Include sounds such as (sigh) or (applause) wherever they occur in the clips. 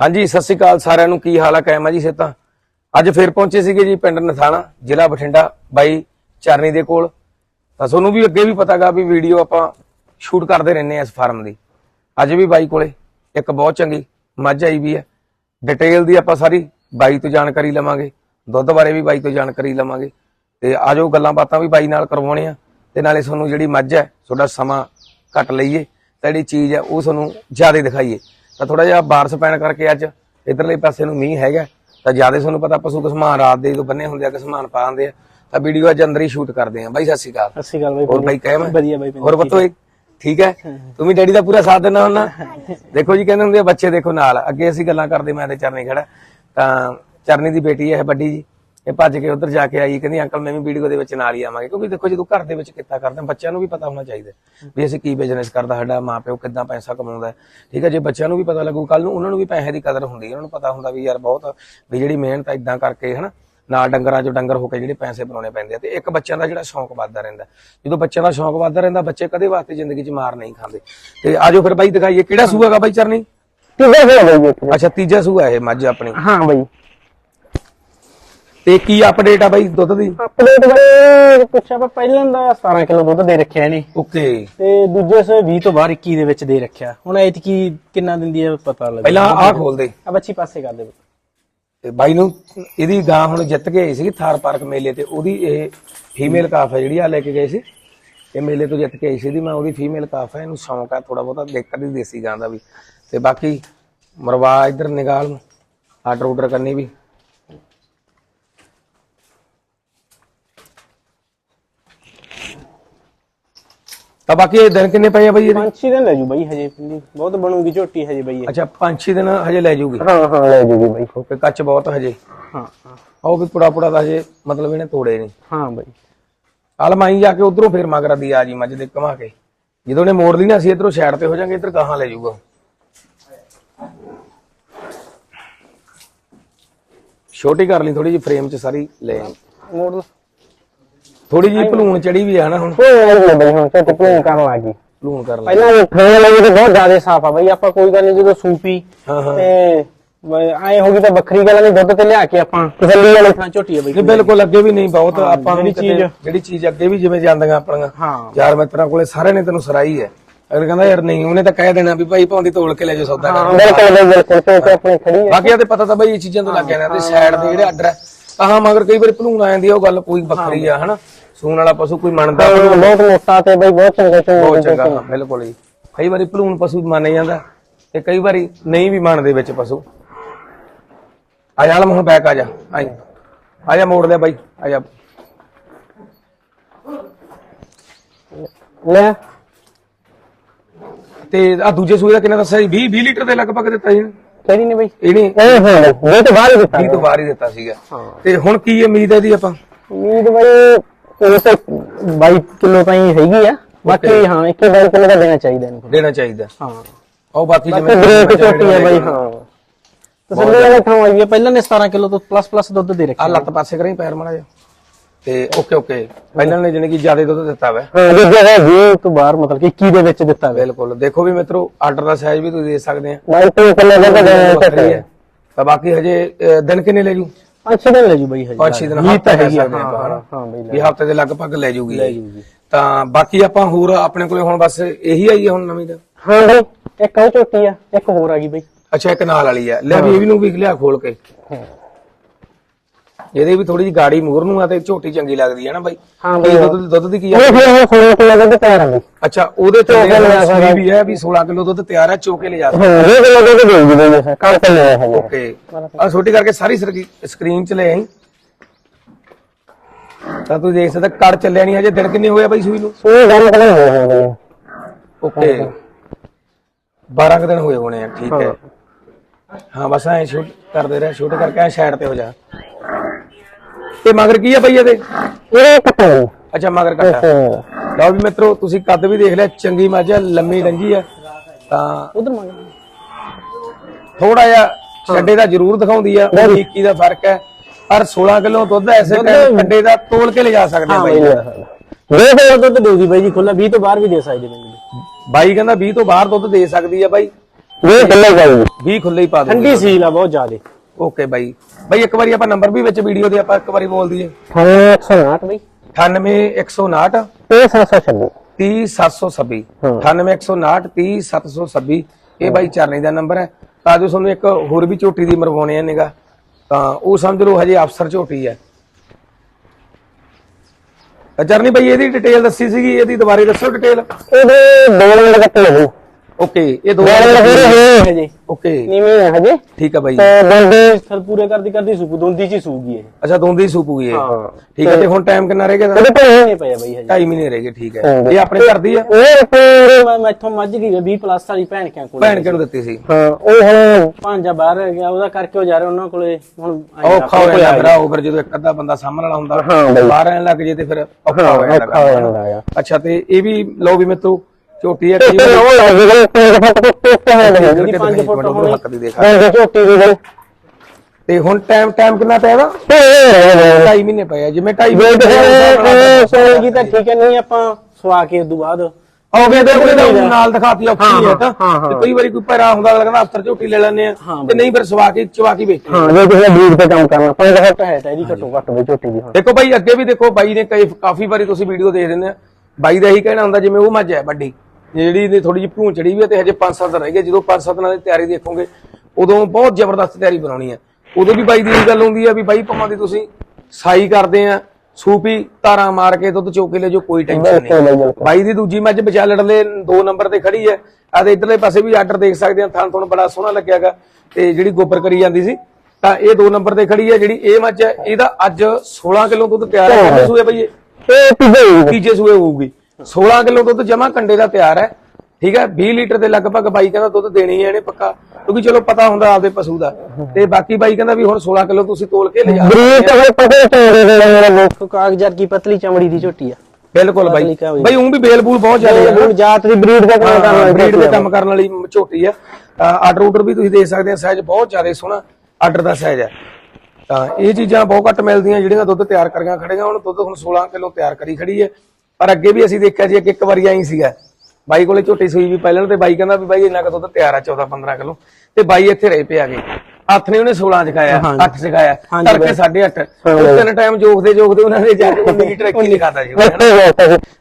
ਹਾਂਜੀ, ਸਤਿ ਸ਼੍ਰੀ ਅਕਾਲ ਸਾਰਿਆਂ ਨੂੰ। ਕੀ ਹਾਲ ਆ? ਕਾਇਮ ਆ ਜੀ ਸੇਤਾ ਅੱਜ ਫੇਰ ਪਹੁੰਚੇ ਸੀਗੇ ਜੀ ਪਿੰਡ ਨਥਾਣਾ, ਜ਼ਿਲ੍ਹਾ ਬਠਿੰਡਾ, ਬਾਈ ਚਰਨੀ ਦੇ ਕੋਲ। ਤਾਂ ਤੁਹਾਨੂੰ ਵੀ ਅੱਗੇ ਵੀ ਪਤਾਗਾ ਵੀ ਵੀਡੀਓ ਆਪਾਂ ਸ਼ੂਟ ਕਰਦੇ ਰਹਿੰਦੇ ਆ ਇਸ ਫਾਰਮ ਦੀ। ਅੱਜ ਵੀ ਬਾਈ ਕੋਲੇ, ਇੱਕ ਬਹੁਤ ਚੰਗੀ ਮੱਝ ਆਈ ਵੀ ਹੈ। ਡਿਟੇਲ ਦੀ ਆਪਾਂ ਸਾਰੀ ਬਾਈ ਤੋਂ ਜਾਣਕਾਰੀ ਲਵਾਂਗੇ, ਦੁੱਧ ਬਾਰੇ ਵੀ ਬਾਈ ਤੋਂ ਜਾਣਕਾਰੀ ਲਵਾਂਗੇ। ਤੇ ਆਜੋ ਗੱਲਾਂ ਬਾਤਾਂ ਵੀ ਬਾਈ ਨਾਲ ਕਰਵਾਉਣੇ ਆ, ਤੇ ਨਾਲੇ ਤੁਹਾਨੂੰ ਜਿਹੜੀ ਮੱਝ ਹੈ, ਤੁਹਾਡਾ ਸਮਾਂ ਘੱਟ ਲਈਏ, ਤਾਂ ਜਿਹੜੀ ਚੀਜ਼ ਹੈ ਉਹ ਤੁਹਾਨੂੰ ਜ਼ਿਆਦਾ ਦਿਖਾਈਏ। ਤਾਂ ਥੋੜਾ ਜਿਹਾ ਬਾਰਿਸ਼ ਪੈਣ ਕਰਕੇ ਅੱਜ ਇਧਰਲੇ ਪਾਸੇ ਨੂੰ ਮੀਂਹ ਹੈਗਾ। ਤਾਂ ਜ਼ਿਆਦਾ ਤੁਹਾਨੂੰ ਪਤਾ ਪਸ਼ੂ ਕਸਮਾਨ ਰਾਤ ਦੇ ਜਦੋਂ ਬੰਨੇ ਹੁੰਦੇ ਆ ਕਸਮਾਨ ਪਾ ਆਉਂਦੇ ਆ। ਤਾਂ ਵੀਡੀਓ ਅੱਜ ਅੰਦਰ ਹੀ ਸ਼ੂਟ ਕਰਦੇ ਆ। ਬਾਈ ਸਤਿ ਸ਼੍ਰੀ ਅਕਾਲ। ਸਤਿ ਸ਼੍ਰੀ ਅਕਾਲ ਬਾਈ ਹੋਰ ਬਾਈ ਕਹਿ ਮੈਂ ਵਧੀਆ ਬਾਈ ਹੋਰ ਬੱਤੋ ਠੀਕ ਹੈ? ਤੂੰ ਵੀ ਡੈਡੀ ਦਾ ਪੂਰਾ ਸਾਥ ਦੇਣਾ ਹੁੰਦਾ। ਦੇਖੋ ਜੀ ਕਹਿੰਦੇ ਹੁੰਦੇ ਆ ਬੱਚੇ ਦੇਖੋ ਨਾਲ। ਅੱਗੇ ਅਸੀਂ ਗੱਲਾਂ ਕਰਦੇ ਮੈਂ ਤੇ ਚਰਨੀ ਖੜਾ। ਤਾਂ ਚਰਨੀ ਦੀ ਬੇਟੀ ਹੈ ਵੱਡੀ ਜੀ। ਇਹ ਭੱਜ ਕੇ ਉੱਧਰ ਜਾ ਕੇ ਆਈ ਕਹਿੰਦੀ ਅੰਕਲ ਮੈਂ ਵੀ ਵੀਡੀਓ ਦੇ ਵਿੱਚ ਨਾਲ ਹੀ ਆਵਾਂਗੇ। ਕਿਉਂਕਿ ਦੇਖੋ ਜਦੋਂ ਘਰ ਦੇ ਵਿੱਚ ਕਿੱਤਾ ਕਰਦੇ ਬੱਚਿਆਂ ਨੂੰ ਵੀ ਪਤਾ ਹੋਣਾ ਚਾਹੀਦਾ ਵੀ ਅਸੀਂ ਕੀ ਬਿਜ਼ਨਸ ਕਰਦਾ ਸਾਡਾ ਮਾਪਿਓ ਕਿੱਦਾਂ ਪੈਸਾ ਕਮਾਉਂਦਾ। ਠੀਕ ਹੈ ਜੇ ਬੱਚਿਆਂ ਨੂੰ ਵੀ ਪਤਾ ਲੱਗੂ ਕੱਲ ਨੂੰ ਉਹਨਾਂ ਨੂੰ ਵੀ ਪੈਸੇ ਦੀ ਕਦਰ ਹੁੰਦੀ ਹੈ। ਉਹਨਾਂ ਨੂੰ ਪਤਾ ਹੁੰਦਾ ਵੀ ਯਾਰ ਬਹੁਤ ਵੀ ਜਿਹੜੀ ਮਿਹਨਤ ਇਦਾਂ ਕਰਕੇ ਹਨਾ ਨਾਲ ਡੰਗਰਾਂ ਚੋਂ ਡੰਗਰ ਹੋ ਕੇ ਜਿਹੜੇ ਪੈਸੇ ਬਣਾਉਣੇ ਪੈਂਦੇ ਆ। ਤੇ ਇੱਕ ਬੱਚਿਆਂ ਦਾ ਜਿਹੜਾ ਸ਼ੌਂਕ ਵੱਧਦਾ ਰਹਿੰਦਾ ਜਦੋਂ ਬੱਚਿਆਂ ਦਾ ਸ਼ੌਂਕ ਵੱਧਦਾ ਰਹਿੰਦਾ ਬੱਚੇ ਕਦੇ ਵਾਸਤੇ ਜ਼ਿੰਦਗੀ 'ਚ ਮਾਰ ਨਹੀਂ ਖਾਂਦੇ। ਤੇ ਆਜੋ ਫਿਰ ਬਾਈ ਦਿਖਾਈਏ ਕਿਹੜਾ ਸੂਆ ਹੈਗਾ ਬਾਈ ਚਰਨੀ? ਕਿਵੇਂ ਹੋ ਬਾਈ ਅੱਛਾ ਤੀਜਾ ਸੂਆ ਇਹ ਮੱਝ ਆਪਣੀ। ਹਾਂ ਬਾਈ। ਤੇ ਕੀ ਅਪਡੇਟ ਆ ਬਾਈ ਦੁੱਧ ਦੀ? ਅਪਡੇਟ ਬਾਈ ਪੁੱਛਿਆ ਆਪਾਂ ਪਹਿਲਾਂ ਦਾ 17 ਕਿਲੋ ਦੁੱਧ ਦੇ ਰੱਖਿਆ ਇਹਨੇ। ਓਕੇ। ਤੇ ਦੂਜੇ ਸੇ 20 ਤੋਂ ਬਾਹਰ 21 ਦੇ ਵਿੱਚ ਦੇ ਰੱਖਿਆ। ਹੁਣ ਐਤਕੀ ਕਿੰਨਾ ਦਿੰਦੀ ਹੈ ਪਤਾ ਲੱਗ ਪਹਿਲਾਂ ਆਹ ਖੋਲ ਦੇ। ਆ ਬੱਚੀ ਪਾਸੇ ਕਰ ਦੇ। ਤੇ ਬਾਈ ਨੂੰ ਇਹਦੀ ਗਾਂ ਹੁਣ ਜਿੱਤ ਕੇ ਆਈ ਸੀ ਥਾਰ ਪਾਰਕ ਮੇਲੇ ਤੇ ਉਹਦੀ ਇਹ ਫੀਮੇਲ ਕਾਫ ਹੈ ਜਿਹੜੀ ਆ ਲੈ ਕੇ ਗਏ ਸੀ। ਇਹ ਮੇਲੇ ਤੋਂ ਜਿੱਤ ਕੇ ਆਈ ਸੀ ਦੀ ਮੈਂ ਉਹਦੀ ਫੀਮੇਲ ਕਾਫ ਹੈ ਇਹਨੂੰ ਸ਼ੌਂਕ ਆ ਥੋੜਾ ਬਹੁਤਾ ਦੇਖਣ ਦੀ ਦੇਸੀ ਗਾਂ ਦਾ ਵੀ। ਤੇ ਬਾਕੀ ਮਰਵਾ ਇਧਰ ਨਿਗਾਲ ਆਰਡਰ ਆਰਡਰ ਕਰਨੀ ਵੀ। ਤਾਂ ਬਾਕੀ ਇਹ ਦਿਨ ਕਿੰਨੇ ਪਏ ਆ ਬਾਈ ਇਹਦੇ? ਪੰਜ ਛੇ ਦਿਨ ਲੈ ਜੂ ਬਾਈ ਹਜੇ ਪਿੰਡੀ ਬਹੁਤ ਬਣੂਗੀ ਝੋਟੀ ਹਜੇ ਬਾਈ ਇਹ। ਅੱਛਾ ਪੰਜ ਛੇ ਦਿਨ ਹਜੇ ਲੈ ਜੂਗੀ? ਹਾਂ ਹਾਂ ਲੈ ਜੂਗੀ ਬਾਈ। ਓਕੇ ਕੱਚ ਬਹੁਤ ਹਜੇ। ਹਾਂ ਹਾਂ। ਉਹ ਵੀ ਪੁੜਾ ਪੁੜਾ ਦਾ ਹਜੇ ਮਤਲਬ ਇਹਨੇ ਤੋੜੇ ਨਹੀਂ। ਹਾਂ ਬਾਈ। ਕੱਲ ਮਾਈ ਜਾ ਕੇ ਉਧਰੋਂ ਫੇਰ ਮਗਰ ਦੀ ਆ ਜੀ ਮੱਝ ਦੇ ਘਮਾ ਕੇ। ਜਦੋਂ ਨੇ ਮੋੜ ਲਈ ਨਾ ਅਸੀਂ ਇਧਰੋਂ ਸਾਈਡ ਤੇ ਹੋ ਜਾਾਂਗੇ ਇਧਰ ਗਾਹਾਂ ਲੈ ਜਾਊਗਾ ਛੋਟੀ ਕਰ ਲਈ ਥੋੜੀ ਜੀ ਫਰੇਮ ਚ ਸਾਰੀ ਲੈ ਮੋੜ ਲਓ ਥੋੜੀ ਜੀ ਭਲੂਣ ਚੜੀ ਵੀ ਆ ਨਾ ਹੁਣ। ਬਾਈ ਪਲੇਨ ਕਰਨ ਲੱਗੀ ਭਲੂਣ ਕਰ ਲੈ ਪਹਿਲਾਂ ਖਾਣ ਲੱਗੇ ਤੇ ਬਹੁਤ ਜ਼ਿਆਦਾ ਸਾਫ਼ ਆ ਬਾਈ ਆਪਾਂ ਕੋਈ ਗੱਲ ਨਹੀਂ ਜਦੋਂ ਸੂਪੀ ਹਾਂ ਹਾਂ। ਤੇ ਆਏ ਹੋ ਗਈ ਤਾਂ ਵੱਖਰੀ ਗੱਲ ਨਹੀਂ ਦੁੱਧ ਤੇ ਲਿਆ ਕੇ ਆਪਾਂ ਤਸੱਲੀ ਵਾਲੇ ਥਾਂ ਝੋਟੀ ਆ ਬਈ ਨਹੀਂ ਬਿਲਕੁਲ ਅੱਗੇ ਵੀ ਨਹੀਂ ਬਹੁਤ ਆਪਾਂ ਨੂੰ ਜਿਹੜੀ ਚੀਜ਼- ਜਿਹੜੀ ਚੀਜ਼ ਅੱਗੇ ਵੀ ਜਿਵੇਂ ਜਾਂਦੀਆਂ ਆਪਣੀਆਂ। ਹਾਂ। ਯਾਰ ਮਿੱਤਰਾਂ ਕੋਲੇ ਸਾਰੇ ਨੇ ਤੈਨੂੰ ਸਰਾਈ ਹੈ। ਅਗਰ ਕਹਿੰਦਾ ਯਾਰ ਨਹੀਂ ਉਹਨੇ ਤਾਂ ਕਹਿ ਦੇਣਾ ਵੀ ਭਾਈ ਭਾਉਂਦੀ ਤੋਲ ਕੇ ਲੈ ਜਾਓ ਸੌਦਾ ਕਰ ਬਿਲਕੁਲ ਬਿਲਕੁਲ ਤੇ ਆਪਣੀ ਖੜੀ ਹੈ। ਬਾਕੀ ਆ ਤੇ ਪਤਾ ਤਾਂ ਬਈ ਇਹ ਚੀਜ਼ਾਂ ਤੋਂ ਲੱਗ ਜਾਣਾ ਤੇ ਸਾਈਡ ਦੇ ਜਿਹੜੇ ਆਰਡਰ ਹੈ ਆਹਾਂ ਮਗਰ ਕਈ ਵਾਰੀ ਭਲੂਣ ਆ ਜਾਂਦੀ ਆ ਉਹ ਗੱਲ ਕੋਈ ਵੱਖਰੀ ਆ ਹਨਾ? ਸੂਣ ਵਾਲਾ ਪਸ਼ੂ ਕੋਈ ਮੰਨਦਾ ਬਹੁਤ ਮੋਟਾ ਤੇ ਬਈ ਬਹੁਤ ਚੰਗਾ ਬਹੁਤ ਚੰਗਾ ਹਾਂ, ਬਿਲਕੁਲ ਹੀ ਕਈ ਵਾਰੀ ਭਲੂਣ ਪਸ਼ੂ ਮੰਨ ਜਾਂਦਾ ਤੇ ਕਈ ਵਾਰੀ ਨਹੀਂ ਵੀ ਮੰਨਦੇ ਵਿੱਚ ਪਸ਼ੂ। ਆ ਜਾ ਹੁਣ ਬੈਕ ਆ ਜਾ ਆਈ। ਆ ਜਾ ਮੋੜ ਲਿਆ ਬਾਈ ਆ ਜਾ। ਲੈ। ਤੇ ਆ ਦੂਜੇ ਸੂਏ ਦਾ ਕਿੰਨਾ ਦੱਸਿਆ ਜੀ 20 20 ਲੀਟਰ ਦੇ ਲਗਭਗ ਦਿੱਤਾ ਜੀ ਕਿਹੜੀ ਨੇ ਬਈ? ਇਹਨੇ ਇਹ ਹਾਂ ਇਹ ਤਾਂ ਬਾਹਰ ਹੀ ਦਿੱਤਾ 20 ਤੋਂ ਬਾਹਰ ਹੀ ਦਿੱਤਾ ਸੀਗਾ। ਤੇ ਹੁਣ ਕੀ ਉਮੀਦ ਹੈ ਦੀ ਆਪਾਂ? ਉਮੀਦ ਬਈ ਇਹ ਤਾਂ 22 ਕਿਲੋ ਤਾਈਂ ਹੈਗੀ ਆ। ਬਾਕੀ ਹਾਂ 21 22 ਕਿਲੋ ਦਾ ਦੇਣਾ ਚਾਹੀਦਾ ਇਹਨੂੰ। ਦੇਣਾ ਚਾਹੀਦਾ। ਹਾਂ। ਉਹ ਬਾਕੀ ਜਿਵੇਂ ਬ੍ਰੇਕ ਝੋਟੀ ਆ ਬਈ ਹਾਂ। ਤਸੱਲੀ ਵਾਲੇ ਥਾਂ ਆਈ ਹੈ ਪਹਿਲਾਂ ਨੇ 17 ਕਿਲੋ ਤੋਂ ਪਲੱਸ ਪਲੱਸ ਦੁੱਧ ਦੇ ਆ ਰੱਖਿਆ। ਲੱਤ ਪਾਸੇ ਕਰੀ ਪੈਰ ਮਾੜਾ ਜਿਹਾ। ਤੇ ਓਕੇ ਓਕੇ ਪਹਿਲਾਂ ਨੇ ਜਾਣੀ ਕਿ ਜ਼ਿਆਦਾ ਦੁੱਧ ਦਿੱਤਾ ਵਾ। 20 ਤੋਂ ਬਾਹਰ ਮਤਲਬ ਕਿ 21 ਦੇ ਵਿੱਚ ਦਿੱਤਾ ਵੇ। ਬਿਲਕੁਲ। ਦੇਖੋ ਵੀ ਮਿੱਤਰੋ ਆਰਡਰ ਦਾ ਸਾਈਜ਼ ਵੀ ਤੁਸੀਂ ਦੇ ਸਕਦੇ ਆ। ਬਾਈ ਤੋਂ ਕਿਲੋ ਦੁੱਧ ਦੇਣਾ ਵੱਖਰੀ ਹੈ। ਤਾਂ ਬਾਕੀ ਹਜੇ ਦਿਨ ਕਿੰਨੇ ਲੈ ਜੂ? ਪੰਜ ਛੇ ਦਿਨ ਲੈ ਜੂ ਬਈ ਹਜੇ। ਪੰਜ ਛੇ ਦਿਨ ਹਫ਼ਤਾ ਤਾਂ ਹੈਗੀ ਆ। ਹਾਂ ਬਈ ਲੈ ਵੀ ਹਫ਼ਤੇ ਦੇ ਲਗਭਗ ਲੈ ਜੂਗੀ ਇਹ। ਜੂਗੀ। ਤਾਂ ਬਾਕੀ ਆਪਾਂ ਹੋਰ ਆਪਣੇ ਕੋਲੇ ਹੁਣ ਬਸ ਇਹੀ ਆਈ ਹੈ ਹੁਣ ਨਵੀਂ ਦਾ ਹਾਂ ਬਈ ਇੱਕ ਉਹ ਝੋਟੀ ਆ ਇੱਕ ਹੋਰ ਆ ਗਈ ਬਈ। ਅੱਛਾ ਇੱਕ ਨਾਲ ਵਾਲੀ ਆ। ਲੈ ਵੀ ਇਹ ਵੀ ਨੂੰ ਵੀ ਲਿਆ ਖੋਲ ਕੇ। ਇਹਦੇ ਵੀ ਥੋੜੀ ਜਿਹੀ ਗਾੜੀ ਮੂਰ ਨੂੰ ਆ ਤੇ ਝੋਟੀ ਚੰਗੀ ਲੱਗਦੀ ਹੈ ਨਾ ਬਾਈ। ਹਾਂ ਇਹ ਦੁੱਧ ਦੁੱਧ ਦੀ ਕੀ ਆ? ਉਹ ਫਿਰ ਉਹ ਖੋਲ ਤੇ ਤਿਆਰ ਬਈ। ਅੱਛਾ ਉਹਦੇ ਤੇ ਚੋਕੇ ਲਿਜਾ ਸਕਦਾ। ਵੀ ਹੈ ਵੀ 16 ਕਿਲੋ ਦੁੱਧ ਤਿਆਰ ਹੈ ਚੋਕੇ ਲੈ ਜਾ ਹਾਂ ਇਹ ਕਿਲੋ ਦੁੱਧ ਦੇ ਜੂ ਬਈ ਕੱਲ ਤੇ ਲਿਆ ਹੈ ਓਕੇ। ਆ ਛੋਟੀ ਕਰਕੇ ਸਾਰੀ ਸਕਰੀਨ ਚ ਲੈ ਆਈ। ਤਾਂ ਤੁਸੀਂ ਦੇਖ ਸਕਦੇ ਕੜ ਚੱਲਿਆ ਨਹੀਂ ਹਜੇ ਦਿਨ ਕਿੰਨੇ ਹੋਏ ਆ ਬਾਈ ਸੂਈ ਨੂੰ? ਸੂਈ ਗਰਮ ਕਦੇ ਹੋ ਹੋ ਬਈ ਓਕੇ। 12 ਕੁ ਦਿਨ ਹੋਏ ਹੋਣੇ ਆ ਠੀਕ ਹੈ। ਹਾਂ। ਬਸ ਐ ਸ਼ੂਟ ਕਰਦੇ ਰਹੇ ਸ਼ੂਟ ਕਰਕੇ ਐ ਸਾਈਡ ਤੇ ਹੋ ਜਾ। ਤੇ ਮਗਰ ਕੀ ਆ ਬਈ ਇਹਦੇ? ਇਹ ਕੱਟਾ ਬਈ ਅੱਛਾ ਮਗਰ ਕੱਟਾ ਹਾਂ ਲਓ ਵੀ ਮਿੱਤਰੋ ਤੁਸੀਂ ਕੱਦ ਵੀ ਦੇਖ ਲਿਆ ਚੰਗੀ ਮੱਝ ਆ ਲੰਮੀ ਡੰਗੀ ਆ। ਤਾਂ ਉਧਰ ਮੰਗ ਥੋੜਾ ਜਿਹਾ ਛੱਡੇ ਦਾ ਜ਼ਰੂਰ ਦਿਖਾਉਂਦੀ ਆ ਉਹ 21 ਦਾ ਫ਼ਰਕ ਹੈ। ਪਰ 16 ਕਿਲੋ ਦੁੱਧ ਐਸੇ ਛੱਡੇ ਦਾ ਤੋਲ ਕੇ ਲਿਜਾ ਸਕਦੇ ਆ ਬਾਈ। ਦੇ ਕਿਲੋ ਦੁੱਧ ਦੇਊਗੀ ਬਈ ਜੀ ਖੁੱਲਾ 20 ਤੋਂ ਬਾਹਰ ਵੀ ਦੇ ਸਕਦੇ ਮੈਨੂੰ ਬਾਈ ਕਹਿੰਦਾ 20 ਤੋਂ ਬਾਹਰ ਦੁੱਧ ਦੇ ਸਕਦੀ ਆ ਬਾਈ। ਇਹ ਕਿੰਨੇ ਜਾਊਗੀ 20 ਖੁੱਲੇ ਹੀ ਪਾ ਦੋ ਠੰਡੀ ਸੀਲ ਆ ਬਹੁਤ ਜ਼ਿਆਦੇ। ਓਕੇ ਬਾਈ ਬਾਈ ਇੱਕ ਵਾਰੀ ਆਪਾਂ ਨੰਬਰ ਵੀ ਵਿੱਚ ਵੀਡੀਓ ਦੇ ਆਪਾਂ ਇੱਕ ਵਾਰੀ ਬੋਲ ਦਈਏ। 159 ਬਈ। 98159 ਇਹ 726 30726 98159 30726 ਇਹ ਬਾਈ ਚਰਨੀ ਦਾ ਨੰਬਰ ਹੈ। ਤਾਂ ਜੋ ਤੁਹਾਨੂੰ ਇੱਕ ਹੋਰ ਵੀ ਝੋਟੀ ਦੀ ਮਰਵਾਉਣੇ ਆ ਨਿਗਾ ਤਾਂ ਉਹ ਸਮਝ ਲਓ ਹਜੇ ਅਫਸਰ ਝੋਟੀ ਹੈ। ਚਰਨੀ ਬਾਈ ਇਹਦੀ ਡਿਟੇਲ ਦੱਸੀ ਸੀਗੀ ਇਹਦੀ ਦੁਬਾਰੇ ਦੱਸੋ ਡਿਟੇਲ ਇਹਦੇ ਦੋ ਨੰਬਰ ਕੱਟੇ ਲੱਗੂ ਓਕੇ ਇਹ ਦੋ ਦੋ ਨੰਬਰ ਹੈ ਹਜੇ ਓਕੇ। ਨੀਵੇਂ ਹੈ ਹਜੇ। ਠੀਕ ਆ ਬਾਈ। ਤੇ ਬੰਦੇ ਸਰ ਪੂਰੇ ਕਰਦੀ ਕਰਦੀ ਸੂਪੂ ਦੋਂਦੀ ਚ ਹੀ ਸੂਗੀ ਇਹ। ਅੱਛਾ ਦੋਂਦੀ ਸੂਪੂਗੀ ਇਹ। ਹਾਂ। ਠੀਕ ਹੈ ਤੇ ਹੁਣ ਟਾਈਮ ਕਿੰਨਾ ਰਹਿ ਗਿਆ ਉਹਦੇ ਤੇ ਨਹੀਂ ਪਿਆ ਬਈ ਹਜੇ। ਢਾਈ ਮਹੀਨੇ ਰਹਿ ਗਏ ਠੀਕ ਹੈ ਹਾਂ। ਇਹ ਆਪਣੇ ਘਰ ਦੀ ਆ? ਉਹ ਮੈਂ ਮੈਥੋਂ ਮੱਝ ਗਈ 20 ਪਲੱਸ ਵਾਲੀ ਭੈਣ ਕਿਆਂ ਕੋਲ ਭੈਣ ਕਿਹਨੂੰ ਦਿੱਤੀ ਸੀ? ਹਾਂ ਉਹ ਹੁਣ ਭਾਂਜਾ ਬਾਹਰ ਰਹਿ ਗਿਆ ਉਹਦਾ ਕਰਕੇ ਉਹ ਜਾ ਰਹੇ ਉਹਨਾਂ ਕੋਲੇ। ਹੁਣ ਆਏਂ ਔਖਾ ਹੋ ਜਾਂਦਾ ਭਰਾ ਉਹ ਫਿਰ ਜਦੋਂ ਇੱਕ ਅੱਧਾ ਬੰਦਾ ਸਾਹਮਣ ਵਾਲਾ ਹੁੰਦਾ ਹਾਂ ਬਈ। ਬਾਹਰ ਰਹਿਣ ਲੱਗ ਜੇ ਤੇ ਫਿਰ ਔਖਾ ਹੋ ਜਾਂਦਾ ਔਖਾ ਹੋ ਕੰਮ। ਜਾਂਦਾ ਹੈਗਾ। ਅੱਛਾ ਤੇ ਇਹ ਵੀ ਲਓ ਵੀ ਮਿੱਤਰੋ ਝੋਟੀ ਹੈ (laughs) ਕਈ ਉਹ ਲੱਗ ਗਏ ਪੰਜ ਫੁੱਟ ਤੋਂ ਹੋ ਗਏ ਮਿੰਟ ਹੱਕ ਦੀ ਦੇਖ ਬੰਦੇ ਝੋਟੀ ਦੀ ਗੱਲ। ਤੇ ਹੁਣ ਟਾਈਮ ਟਾਈਮ ਕਿੰਨਾ ਪਿਆ ਗਏ। ਢਾਈ ਮਹੀਨੇ ਪਏ ਆ। ਜਿਵੇਂ ਢਾਈ ਜੇ ਮਹੀਨੇ ਤੁਸੀਂ ਸੋਏਗੀ ਤਾਂ ਠੀਕ ਹੈ ਨਹੀਂ ਆਪਾਂ ਸਵਾ ਕੇ ਉਦੋਂ ਬਾਅਦ। ਆਉਗੇ ਤੇ ਉਹਦੇ ਨਾਲ ਦਿਖਾਤੀ ਔਖੀ ਹੈ ਤਾਂ। ਹਾਂ, ਹਾਂ। ਤੇ ਕਈ ਵਾਰੀ ਕੋਈ ਭੈਰਾ ਹੁੰਦਾ ਕਹਿੰਦਾ ਅਫਸਰ ਝੋਟੀ ਲੈ ਲੈਣੇ ਆ। ਤੇ ਨਹੀਂ ਫਿਰ ਸਵਾ ਕੇ ਚਵਾ ਕੇ ਵੇਚ ਹਾਂ ਜੇ ਕਿਸੇ ਬੀਜ ਤੇ ਕੰਮ ਕਰਨਾ। ਪੰਜ ਫੁੱਟ ਹੈ ਤਾਂ ਇਹਦੀ ਘੱਟੋ ਘੱਟ ਵੀ ਝੋਟੀ ਦੀ ਹੁਣ ਦੇਖੋ ਬਾਈ ਅੱਗੇ ਵੀ ਦੇਖੋ ਬਾਈ ਨੇ ਕਈ ਕਾਫੀ ਵਾਰੀ ਤੁਸੀਂ ਵੀਡੀਓ ਦੇਖ ਦਿੰਦੇ ਆ। ਬਾਈ ਦਾ ਇਹੀ ਕਹਿਣਾ ਹੁੰਦਾ ਜਿਵੇਂ ਉਹ ਮੱਝ ਹੈ ਵੱਡੀ। ਜਿਹੜੀ ਨੇ ਥੋੜੀ ਜਿਹੀ ਭੂੰ ਚੜੀ ਵੀ ਹੈ ਤੇ ਹਜੇ 5-7 ਰਹਿ ਗਏ। ਜਦੋਂ 5-7 ਦਿਨਾਂ ਦੀ ਤਿਆਰੀ ਦੇਖੋਗੇ ਉਦੋਂ ਬਹੁਤ ਜ਼ਬਰਦਸਤ ਤਿਆਰੀ ਬਣਾਉਣੀ ਹੈ ਉਦੋਂ ਵੀ ਬਾਈ ਦੀ ਇਹ ਗੱਲ ਹੁੰਦੀ ਆ ਵੀ ਬਾਈ ਭਮਾਂ ਦੀ ਤੁਸੀਂ ਸਾਈ ਕਰਦੇ ਆ ਸੂਪੀ ਧਾਰਾਂ ਮਾਰ ਕੇ ਦੁੱਧ ਚੋਕੇ ਲੈ ਜੋ ਕੋਈ ਟੈਨਸ਼ਨ ਨਹੀਂ। ਬਾਈ ਦੀ ਦੂਜੀ ਮੱਝ ਵਿਚਾਲੜਲੇ 2 ਨੰਬਰ ਤੇ ਖੜੀ ਹੈ ਆ ਤੇ ਇਧਰਲੇ ਪਾਸੇ ਵੀ ਆਰਡਰ ਦੇਖ ਸਕਦੇ ਆ ਥਾਂ ਤੁਹਾਨੂੰ ਬੜਾ ਸੋਹਣਾ ਲੱਗਿਆਗਾ। ਤੇ ਜਿਹੜੀ ਗੋਬਰ ਕਰੀ ਜਾਂਦੀ ਸੀ ਤਾਂ ਇਹ 2 ਨੰਬਰ ਤੇ ਖੜੀ ਹੈ ਜਿਹੜੀ ਇਹ ਮੱਝ ਹੈ ਇਹਦਾ ਅੱਜ 16 ਕਿਲੋ ਦੁੱਧ ਤਿਆਰ ਹੈ ਕਿੰਨੇ ਸੂਏ ਬਈ ਇਹ? ਹੀ। ਤੀਜੇ ਸੂਏ ਹੋਊਗੀ। 16 ਕਿਲੋ ਦੁੱਧ ਜਮਾ ਕੰਡੇ ਦਾ ਤਿਆਰ ਹੈ। ਠੀਕ ਹੈ 20 ਲੀਟਰ ਦੇ ਲਗਭਗ ਬਾਈ ਕਹਿੰਦਾ ਦੁੱਧ ਦੇਣੀ ਹੈ ਇਹਨੇ ਪੱਕਾ ਕਿਉਂਕਿ ਚਲੋ ਪਤਾ ਹੁੰਦਾ ਆਪਦੇ ਪਸ਼ੂ ਦਾ। ਤੇ ਬਾਕੀ ਬਾਈ ਕਹਿੰਦਾ ਵੀ ਹੁਣ 16 ਕਿਲੋ ਤੁਸੀਂ ਤੋਲ ਕੇ ਲਿਜਾ ਬਰੀਡ ਤਾਂ ਫਿਰ ਪਤਾ ਹੀ ਚੰਗੇ ਦੇ ਮੇਰੇ ਲੋਕ ਕਾਗਜ਼ਾਤ ਕੀ ਪਤਲੀ ਚਮੜੀ ਦੀ ਝੋਟੀ ਆ। ਬਿਲਕੁਲ ਬਾਈ। ਪਤਲੀ। ਬਾਈ ਉਹ ਵੀ ਬੇਲ ਬੂਲ ਬਹੁਤ ਜ਼ਿਆਦਾ ਹੈ ਹੁਣ ਜਾਤ ਦੀ ਬਰੀਡ ਦਾ ਕੰਮ ਕਰਨਾ ਬਰੀਡ ਦੇ ਕੰਮ ਕਰਨ ਵਾਲੀ ਝੋਟੀ ਆ। ਆਰਡਰ ਆਰਡਰ ਵੀ ਤੁਸੀਂ ਦੇਖ ਸਕਦੇ ਆ ਸਾਈਜ਼ ਬਹੁਤ ਜ਼ਿਆਦਾ ਸੋਹਣਾ ਆਰਡਰ ਦਾ ਸਾਈਜ਼ ਹੈ ਤਾਂ ਇਹ ਚੀਜ਼ਾਂ ਬਹੁਤ ਘੱਟ ਮਿਲਦੀਆਂ ਜਿਹੜੀਆਂ ਦੁੱਧ ਤਿਆਰ ਕਰੀਆਂ ਖੜੀਆਂ ਹੁਣ ਦੁੱਧ ਹੁਣ 16 ਕਿਲੋ ਤਿਆਰ ਕਰੀ ਖੜੀ ਹੈ। ਪਰ ਅੱਗੇ ਵੀ ਅਸੀਂ ਦੇਖਿਆ ਕਿ ਇੱਕ ਵਾਰੀ ਆਈ ਸੀਗਾ। ਬਾਈ ਕੋਲੇ ਝੋਟੀ ਸੂਈ ਵੀ ਪਹਿਲਾਂ ਤੇ ਬਾਈ ਕਹਿੰਦਾ ਵੀ ਬਾਈ ਇੰਨਾ ਕੁ ਦੁੱਧ ਤਿਆਰ ਆ 14 15 ਕਿਲੋ। ਤੇ ਬਾਈ ਇੱਥੇ ਰਹੇ ਪਿਆ ਗਏ ਹੱਥ ਨੇ ਉਹਨੇ 16 ਚਕਾਇਆ 8 ਚਕਾਇਆ ਤੜਕੇ 8.5 ਉਹ ਤਿੰਨ ਟਾਈਮ ਜੋਖਦੇ ਜੋਖਦੇ ਉਹਨਾਂ ਨੇ ਜਾ ਕੇ 19 ਲੀਟਰ ਇੱਕ ਹੀ ਨਹੀਂ ਖਾਦਾ ਜੀ।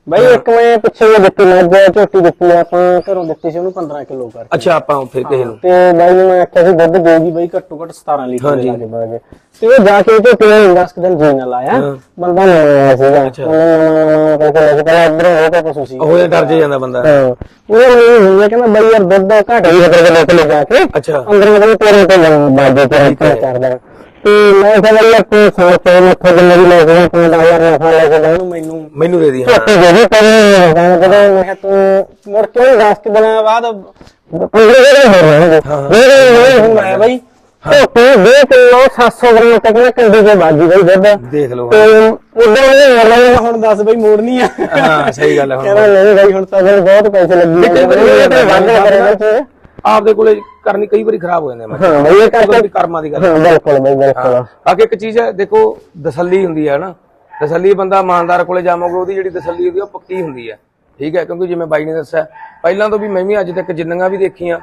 ਬਈ ਇੱਕ ਮੈਂ ਪਿੱਛੇ ਜਿਹੇ ਦਿੱਤੀ ਮੱਝ ਝੋਟੀ ਦਿੱਤੀ ਆਪਾਂ ਘਰੋਂ ਦਿੱਤੀ ਸੀ ਉਹਨੂੰ 15 ਕਿਲੋ ਕਰ ਅੱਛਾ ਆਪਾਂ ਉੱਥੇ ਕਿਸੇ ਨੂੰ ਤੇ ਬਾਈ ਨੂੰ ਮੈਂ ਆਖਿਆ ਸੀ ਦੁੱਧ ਦੇਗੀ ਬਈ ਘੱਟੋ ਘੱਟ 17 ਲੀਟਰ ਲਾਗੇ ਬਾਗੇ ਤੇ ਉਹ ਜਾ ਕੇ ਝੋਟੀ ਨੇ 10 ਦਿਨ ਜੀ ਨਾਲ ਆਇਆ ਬੰਦਾ ਨਹੀਂ ਆਇਆ ਸੀਗਾ। ਉਹਨੇ ਕਹਿੰਦਾ ਲੈ ਕੇ ਪਹਿਲਾਂ ਇੱਧਰ ਹੋ ਕੇ ਪਸ਼ੂ ਸੀ ਉਹ ਡਰ ਜੇ ਜਾਂਦਾ ਬੰਦਾ। ਹਾਂ। ਉਹ ਨਹੀਂ ਹੋਇਆ ਕਹਿੰਦਾ ਬਈ ਯਾਰ ਦੁੱਧ ਦਾ ਘਾਟਾ ਹੀ ਕਰਕੇ ਲੋਕ ਲੈ ਜਾ ਕੇ ਅੱਛਾ। ਅੰਦਰ ਮਤਲਬ ਤੇਰੇ ਤੇ ਬਾਜੇ ਤੇ ਹੱਥ ਕਰਦਾ। ਤੇ ਮੈਂ ਕਿਹਾ ਬਈ ਕੋਈ ਸਾਲ ਤੇ ਮੱਥੇ ਦੇ ਮੇਰੀ ਲੈ ਕੇ ਤੂੰ ਦਾ ਯਾਰ ਲੈ ਕੇ ਉਹਨੂੰ ਮੈਨੂੰ। ਮੈਨੂੰ ਦੇ ਦੀ ਹਾਂ। ਝੋਟੀ ਦੇ ਦੇ ਕਹਿੰਦਾ ਮੈਂ ਤੂੰ ਮੁੜ ਕੇ 10 ਕਿ ਦਿਨਾਂ ਬਾਅਦ ਦਿਨ ਹੋ। ਰਹੇ ਨੇ ਮੇਰੇ ਹੁਣ ਮੈਂ ਬਈ ਝੋਟੀ ਦੇ ਕਿਲੋ 700 ਗ੍ਰਾਮ ਤੱਕ ਨਾ ਕੰਡੀ ਦੇ ਬਾਜੀ ਬਈ ਦੁੱਧ ਦੇਖ ਲਓ ਤੇ ਉਦੋਂ ਉਹਨੇ ਹੋਰ ਲਿਆ ਹੁਣ ਦੱਸ ਬਈ ਮੋੜਨੀ ਆ। ਹਾਂ ਸਹੀ ਗੱਲ ਹੈ ਹੁਣ। ਕਹਿੰਦਾ ਨਹੀਂ ਬਈ ਹੁਣ ਤਾਂ ਫਿਰ ਬਹੁਤ ਪੈਸੇ ਲੱਗੀ ਕਈ ਵਾਰੀ ਇਹ ਜਾਂਦੇ ਵੱਧ ਕਰੇ ਤੇ ਆਪਦੇ ਕੋਲੇ ਕਰਨੀ ਕਈ ਵਾਰੀ ਖਰਾਬ ਹੋ ਜਾਂਦੇ ਮੈਂ ਹਾਂ ਬਈ ਇਹ ਕਰਕੇ ਵੀ ਕਰਮਾਂ ਦੀ ਗੱਲ ਹਾਂ ਬਿਲਕੁਲ ਬਈ ਬਿਲਕੁਲ। ਬਾਕੀ ਇੱਕ ਚੀਜ਼ ਹੈ ਦੇਖੋ ਤਸੱਲੀ ਹੁੰਦੀ ਹੈ ਨਾ। ਤਸੱਲੀ ਬੰਦਾ ਇਮਾਨਦਾਰ ਕੋਲੇ ਜਾਵੋਗੇ ਉਹਦੀ ਜਿਹੜੀ ਤਸੱਲੀ ਹੁੰਦੀ ਉਹ ਪੱਕੀ ਹੁੰਦੀ ਹੈ ਠੀਕ ਹੈ ਕਿਉਂਕਿ ਜਿਵੇਂ ਬਾਈ ਨੇ ਦੱਸਿਆ ਪਹਿਲਾਂ ਤੋਂ ਵੀ ਮੈਂ ਵੀ ਅੱਜ ਤੱਕ ਜਿੰਨੀਆਂ ਵੀ ਦੇਖੀਆਂ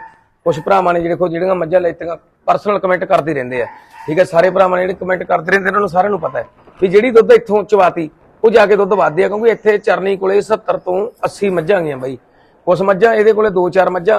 ਕੁਝ ਭਰਾਵਾਂ ਨੇ ਜਿਹੜੇ ਕੋ ਜਿਹੜੀਆਂ ਮੱਝਾਂ ਲੈਤੀਆਂ ਪਰਸਨਲ ਕਮੈਂਟ ਕਰਦੇ ਰਹਿੰਦੇ ਆ। ਠੀਕ ਹੈ ਸਾਰੇ ਭਰਾਵਾਂ ਨੇ ਜਿਹੜੇ ਕਮੈਂਟ ਕਰਦੇ ਰਹਿੰਦੇ ਉਹਨਾਂ ਨੂੰ ਸਾਰਿਆਂ ਨੂੰ ਪਤਾ ਹੈ ਵੀ ਜਿਹੜੀ ਦੁੱਧ ਇੱਥੋਂ ਚਵਾਤੀ ਉਹ ਜਾ ਕੇ ਦੁੱਧ ਵੱਧਦੇ ਆ ਕਿਉਂਕਿ ਇੱਥੇ ਚਰਨੀ ਕੋਲੇ 70 ਤੋਂ 80 ਮੱਝਾਂ ਗਈਆਂ ਬਾਈ। ਕੁਛ ਮੱਝਾਂ ਇਹਦੇ ਕੋਲੇ 2-4 ਮੱਝਾਂ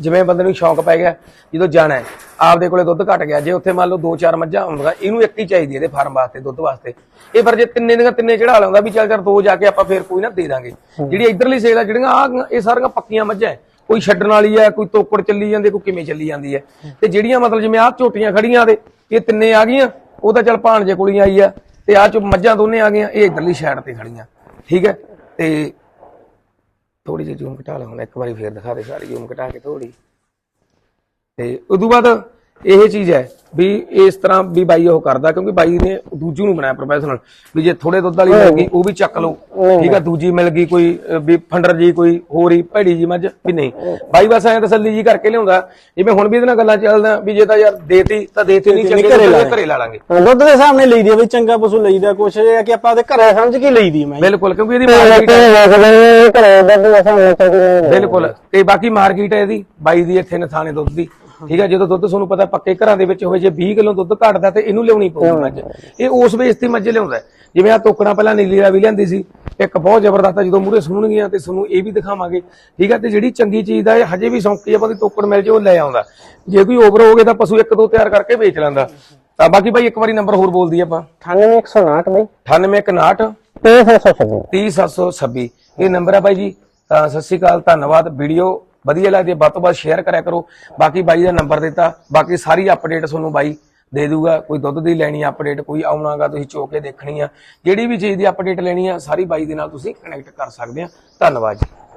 ਜਿਵੇਂ ਬੰਦੇ ਨੂੰ ਸ਼ੌਂਕ ਪੈ ਗਿਆ ਜਦੋਂ ਜਾਣਾ ਆਪਦੇ ਕੋਲੇ ਦੁੱਧ ਘਟ ਗਿਆ। ਜੇ ਉੱਥੇ ਮੰਨ ਲਓ 2-4 ਮੱਝਾਂ ਹੁੰਦੀਆਂ ਇਹਨੂੰ ਇੱਕ ਹੀ ਚਾਹੀਦੀ ਇਹਦੇ ਫਾਰਮ ਵਾਸਤੇ ਦੁੱਧ ਵਾਸਤੇ। ਇਹ ਪਰ ਜੇ ਤਿੰਨੇ ਦੀਆਂ ਤਿੰਨੇ ਚੜਾ ਲਾਉਂਦਾ ਵੀ ਚੱਲ ਚੱਲ ਦੋ ਜਾ ਕੇ ਆਪਾਂ ਫੇਰ ਕੋਈ ਨਾ ਦੇ ਦਾਂਗੇ। ਜਿਹੜੀ ਇਧਰਲੀ ਸੇਲ ਆ ਜਿਹੜੀਆਂ ਆ ਇਹ ਸਾਰੀਆਂ ਪੱਕੀਆਂ ਮੱਝਾਂ। ਕੋਈ ਛੱਡਣ ਵਾਲੀ ਹੈ, ਕੋਈ ਤੋਕੜ ਚੱਲੀ ਜਾਂਦੀ, ਕੋਈ ਕਿਵੇਂ ਚੱਲੀ ਜਾਂਦੀ ਹੈ। ਤੇ ਜਿਹੜੀਆਂ ਮਤਲਬ ਜਿਵੇਂ ਆਹ ਝੋਟੀਆਂ ਖੜੀਆਂ ਤੇ, ਇਹ ਤਿੰਨੇ ਆ ਗਈਆਂ, ਉਹ ਤਾਂ ਚੱਲ ਭਾਣਜੇ ਕੋਲੀਆਂ ਆਈ ਆ। ਤੇ ਆਹ ਚ ਮੱਝਾਂ ਦੋਨੇ ਆ ਗਈਆਂ, ਇਹ ਇਧਰਲੀ ਸਾਈਡ ਤੇ ਖੜੀਆਂ। ਠੀਕ ਹੈ? ਤੇ ਥੋੜੀ ਜਿਹੀ ਜ਼ੂਮ ਘਟਾ ਲਾ ਹੁਣ, ਇੱਕ ਵਾਰੀ ਫੇਰ ਦਿਖਾ ਦੇ, ਸਾਰੀ ਜ਼ੂਮ ਘਟਾ ਕੇ ਥੋੜੀ ਤੇ ਉਦੋਂ ਬਾਅਦ ਇਹ ਚੀਜ਼ ਹੈ ਵੀ ਇਸ ਤਰ੍ਹਾਂ ਵੀ ਬਾਈ ਉਹ ਕਰਦਾ ਕਿਉਂਕਿ ਬਾਈ ਨੇ ਦੂਜੂ ਨੂੰ ਬਣਾਇਆ ਪ੍ਰੋਫੈਸ਼ਨਲ ਵੀ ਜੇ ਥੋੜੇ ਦੁੱਧ ਵਾਲੀ ਮਿਲ ਗਈ ਉਹ ਵੀ ਚੱਕ ਲਓ। ਠੀਕ ਆ ਦੂਜੀ ਮਿਲ ਗਈ ਕੋਈ ਵੀ ਫੰਡਰ ਜੀ ਕੋਈ ਹੋਰ ਹੀ ਭੈੜੀ ਜੀ ਮੱਝ ਵੀ ਨਹੀਂ। ਬਾਈ ਬਸ ਐਂ ਤਸੱਲੀ ਜੀ ਕਰਕੇ ਲਿਆਉਂਦਾ। ਜਿਵੇਂ ਹੁਣ ਵੀ ਇਹਦੇ ਨਾਲ ਗੱਲਾਂ ਚੱਲਦਾ ਵੀ ਜੇ ਤਾਂ ਯਾਰ ਦੇਤੀ ਤਾਂ ਦੇਤੀ ਨਹੀਂ ਚੰਗੇ ਘਰੇ ਲਾ ਤਾਂ ਘਰੇ ਲਾ ਲਾਂਗੇ। ਦੁੱਧ ਦੇ ਸਾਹਮਣੇ ਲਈਦੀ ਆ ਬਈ ਚੰਗਾ ਪਸ਼ੂ ਲਈਦਾ ਕੁਛ ਇਹ ਹੈ ਕਿ ਆਪਾਂ ਉਹਦੇ ਘਰੇ ਸਮਝ ਕੇ ਲਈਦੀ ਮੈਂ ਬਿਲਕੁਲ ਕਿਉਂਕਿ ਇਹਦੀ ਮਾਰਕੀਟ ਦੇ ਬਿਲਕੁਲ ਤੇ ਬਾਕੀ ਮਾਰਕੀਟ ਹੈ ਇਹਦੀ ਬਾਈ ਦੀ ਇੱਥੇ ਨਥਾਣੇ ਦੁੱਧ ਦੀ। ਠੀਕ ਹੈ ਜਦੋਂ ਦੁੱਧ ਤੁਹਾਨੂੰ ਪਤਾ ਪੱਕੇ ਘਰਾਂ ਦੇ ਵਿੱਚ ਹੋਵੇ ਜੇ 20 ਕਿਲੋ ਦੁੱਧ ਘਟਦਾ ਤੇ ਇਹਨੂੰ ਲਿਆਉਣੀ ਪਊਗੀ ਮੱਝ। ਇਹ ਉਸ ਬੇਸ ਤੇ ਮੱਝ ਲਿਆਉਂਦਾ। ਜਿਵੇਂ ਆ ਤੋਕੜਾਂ ਪਹਿਲਾਂ ਨੀਲੀ ਦਾ ਵੀ ਲਿਆਂਦੀ ਸੀ ਇੱਕ ਬਹੁਤ ਜ਼ਬਰਦਸਤ ਆ, ਜਦੋਂ ਮੂਰੇ ਸੁਣਨਗੀਆਂ ਤੇ ਤੁਹਾਨੂੰ ਇਹ ਵੀ ਦਿਖਾਵਾਂਗੇ। ਠੀਕ ਹੈ ਤੇ ਜਿਹੜੀ ਚੰਗੀ ਚੀਜ਼ ਦਾ ਇਹ ਹਜੇ ਵੀ ਸੌਂਕੀ ਆਪਾਂ ਦੀ ਤੋਕੜ ਮਿਲ ਜੇ ਉਹ ਲੈ ਆਉਂਦਾ। ਜੇ ਕੋਈ ਓਵਰ ਹੋ ਗਿਆ ਤਾਂ ਪਸ਼ੂ ਇੱਕ ਦੋ ਤਿਆਰ ਕਰਕੇ ਵੇਚ ਲੈਂਦਾ। ਤਾਂ ਬਾਕੀ ਬਾਈ ਇੱਕ ਵਾਰੀ ਨੰਬਰ ਹੋਰ ਬੋਲ ਦਈਏ ਆਪਾਂ। 98159 ਬਈ। 9861 3726 30726 ਇਹ ਨੰਬਰ ਹੈ ਬਾਈ ਜੀ। ਤਾਂ ਸਤਿ ਸ਼੍ਰੀ ਅਕਾਲ ਧੰਨਵਾਦ। ਵੀਡੀਓ ਵਧੀਆ ਲੱਗਦੀ ਹੈ। ਵੱਧ ਤੋਂ ਵੱਧ ਸ਼ੇਅਰ ਕਰਿਆ ਕਰੋ। ਬਾਕੀ ਬਾਈ ਦਾ ਨੰਬਰ ਦਿੱਤਾ। ਬਾਕੀ ਸਾਰੀ ਅਪਡੇਟ ਤੁਹਾਨੂੰ ਬਾਈ ਦੇ ਦੂਗਾ ਕੋਈ ਦੁੱਧ ਦੀ ਲੈਣੀ ਅਪਡੇਟ ਕੋਈ ਆਉਣਾਗਾ, ਤੁਸੀਂ ਚੋ ਕੇ ਦੇਖਣੀ ਆ। ਜਿਹੜੀ ਵੀ ਚੀਜ਼ ਦੀ ਅਪਡੇਟ ਲੈਣੀ ਆ, ਸਾਰੀ ਬਾਈ ਦੇ ਨਾਲ ਤੁਸੀਂ ਕਨੈਕਟ ਕਰ ਸਕਦੇ ਆ। ਧੰਨਵਾਦ ਜੀ।